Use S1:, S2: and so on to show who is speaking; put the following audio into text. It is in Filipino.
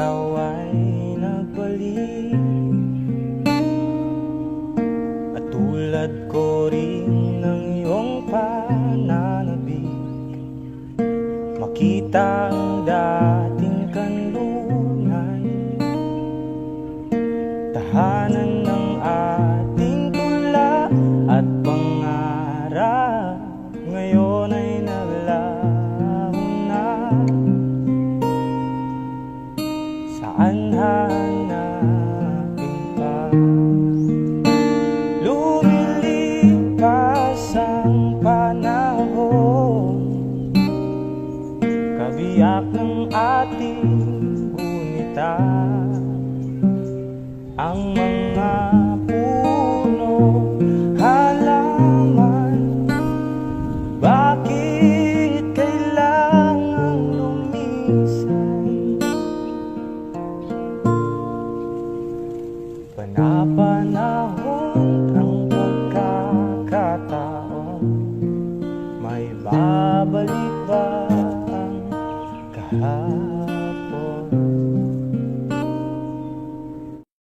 S1: ikaw ay nagbalik. At tulad ko rin ng iyong pananabik Makita ang dating kanlungan. Tahanan ng ating tula at pangarap Ngayon Saan hanapin pa Lumilipas ang panahon Kabiyak ng ating gunita Ang mga Panapanahon ang pagkakataon May babalik ba ang kahapon?